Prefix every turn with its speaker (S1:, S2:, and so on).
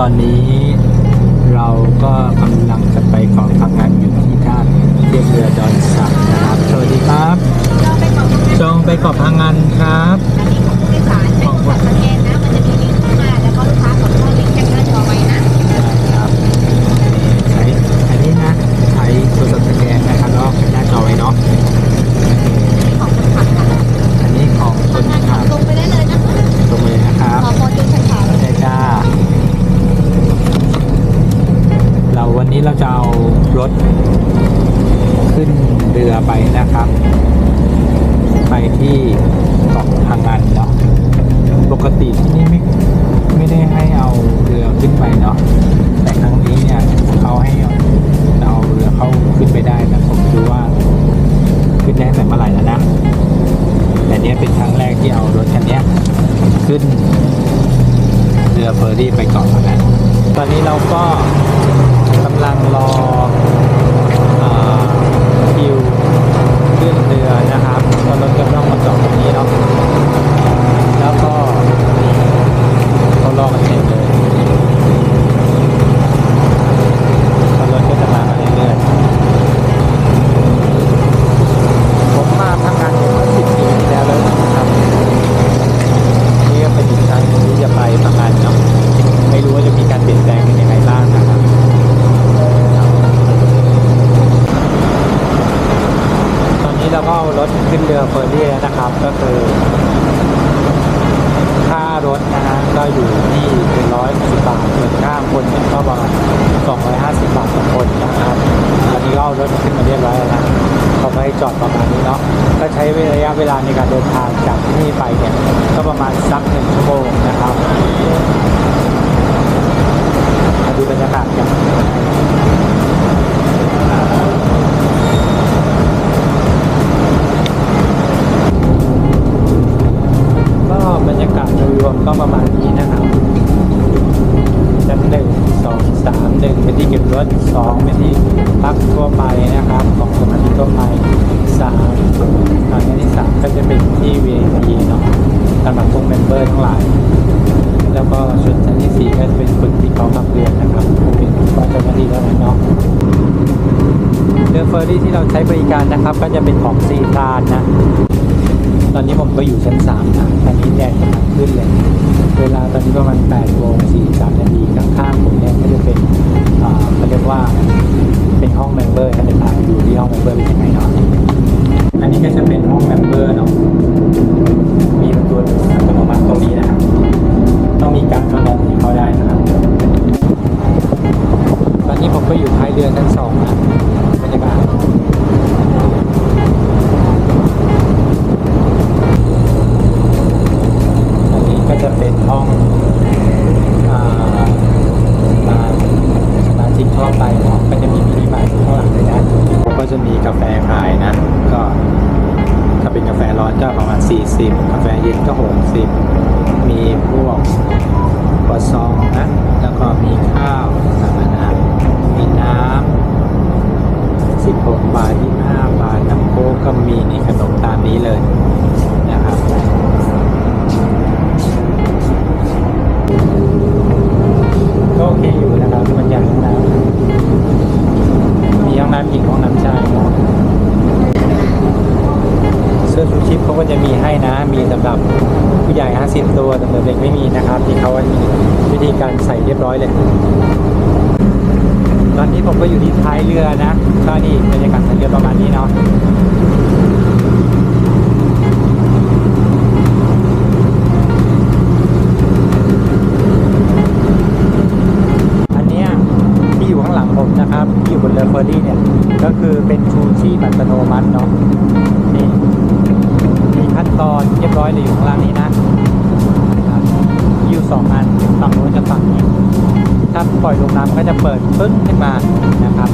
S1: ตอนนี้เราก็กำลังจะไปเกาะพังงานอยู่ที่ท่าเทียบเรือดอนสักนะครับ สวัสดีครับ
S2: เราไปเกาะพังงาน
S1: จองไปเกาะพังงานครับ
S2: อันนี้ของผู้โดยสารใช้โทรศัพท์สแกนนะ มันจะมีลิงก์ขึ้นมา แล้วก็ลูกค้ากดเข้าลิงก์แจ้งหน้าจอไว้นะ
S1: ครับใช้อันนี้นะใช้โทรศัพท์สแกนนะครับแล้วก็หน้าจอไว้เนาะ
S2: ของคนขับค่ะ
S1: อันนี้ของค
S2: ทำ
S1: น
S2: งาน
S1: ขับ
S2: ตรงไปได้เลยนะคะ
S1: ตรงเลยนะครับ
S2: ขอโปรจูนขาว
S1: ได้จ้า เราวันนี้เราจะเอารถขึ้นเรือไปนะครับ ไปที่เกาะพังงานเนาะปกติที่นี่ไม่ไม่ได้ให้เอาเรือขึ้นไปเนาะแต่ครั้งนี้เนี่ยเขาให้เราเอาเรือเข้าขึ้นไปได้แต่ผมดูว่าขึ้นได้แต่เมื่อไหร่แล้วนะแต่เนี้ยเป็นครั้งแรกที่เอารถคันเนี้ยขึ้นเรือเฟอร์รี่ไปเกาะพังงานตอนนี้เราก็ ลังรออ่าคิวขึ้นเรือนะครับตอนรถกำลังมาจอดตรงนี้เนาะ แล้วก็เขารอกันเต็มเลยตอนรถก็จะมากันเรื่อยๆผมมาพังงานเมื่อสิบปีที่แล้วแล้วนะครับ นี่ก็เป็นอีกครั้งหนึงที่จะไปพังงานเนาะไม่รู้ว่าจะมีการเปลี่ยนแปลงเป็นยังไงบ้างนะครับ ตอนนี้เราก็เอารถขึ้นเรือเฟอร์รี่แล้วนะครับ ก็คือค่ารถนะฮะก็อยู่ที่เป็นร้อยสิบบาทส่วนค่าคนเนี่ยก็ประมาณสองร้อยห้าสิบบาทต่อคนนะครับอันนี้ก็เอารถขึ้นมาเรียบร้อยแล้วนะเขาก็ให้จอดประมาณนี้เนาะก็ใช้ระยะเวลาในการเดินทางจากที่นี่ไปเนี่ยก็ประมาณสักหนึ่งชั่วโมงนะครับ ที่พักทั่วไปนะครับ ของสมาชิกทั่วไปสามทางที่สามก็จะเป็นที่ VIP เนาะสำหรับพวกเมมเบอร์ทั้งหลาย แล้วก็ชุดชั้นที่สี่ก็จะเป็นคนที่เขาขับเรือนะครับเป็นก็เจ้าหน้าที่เท่านั้นเนาะเรือเฟอร์รี่ที่เราใช้บริการนะครับ ก็จะเป็นของซีทานนะตอนนี้ผมก็อยู่ชั้นสามนะตอนนี้แดดกำลังขึ้นเลย เวลาตอนนี้ประมาณ8โมง43นาทีข้างๆผมเนี่ยก็จะเป็นอ่าเขาเรียกว่า องเมมเบอร์เป็นยังไงเนาะ อันนี้ก็จะเป็นห้องเมมเบอร์เนาะ มีประตูอัตโนมัติตรงนี้นะครับ ต้องมีการ์ดเท่านั้นที่เข้าได้นะครับ ตอนนี้ผมก็อยู่ท้ายเรือชั้นสองนะบรรยากาศอันนี้ก็จะเป็นห้องอ่ามาสมาชิกทั่วไปเนาะก็จะ ก็จะมีกาแฟขายนะ ก็ถ้าเป็นกาแฟร้อนก็ประมาณ 40 กาแฟเย็นก็ 60 มีพวก มีสำหรับผู้ใหญ่ 50 ตัวแต่สำหรับเด็กไม่มีนะครับที่เขามีวิธีการใส่เรียบร้อยเลย ตอนนี้ผมก็อยู่ที่ท้ายเรือนะ ก็นี่บรรยากาศท้ายเรือประมาณนี้เนาะอันเนี้ที่อยู่ข้างหลังผมนะครับที่อยู่บนเรือเฟอร์รี่เนี่ย ก็คือเป็นชูชีพอัตโนมัติเนาะนี่ ขั้นตอนเรียบร้อยเลยอยู่ข้างล่างนี้นะครับอยู่สองอันฝั่งโน้นกับฝั่งนี้ ถ้าปล่อยลงน้ำก็จะเปิดปึ้งขึ้นมานะครับ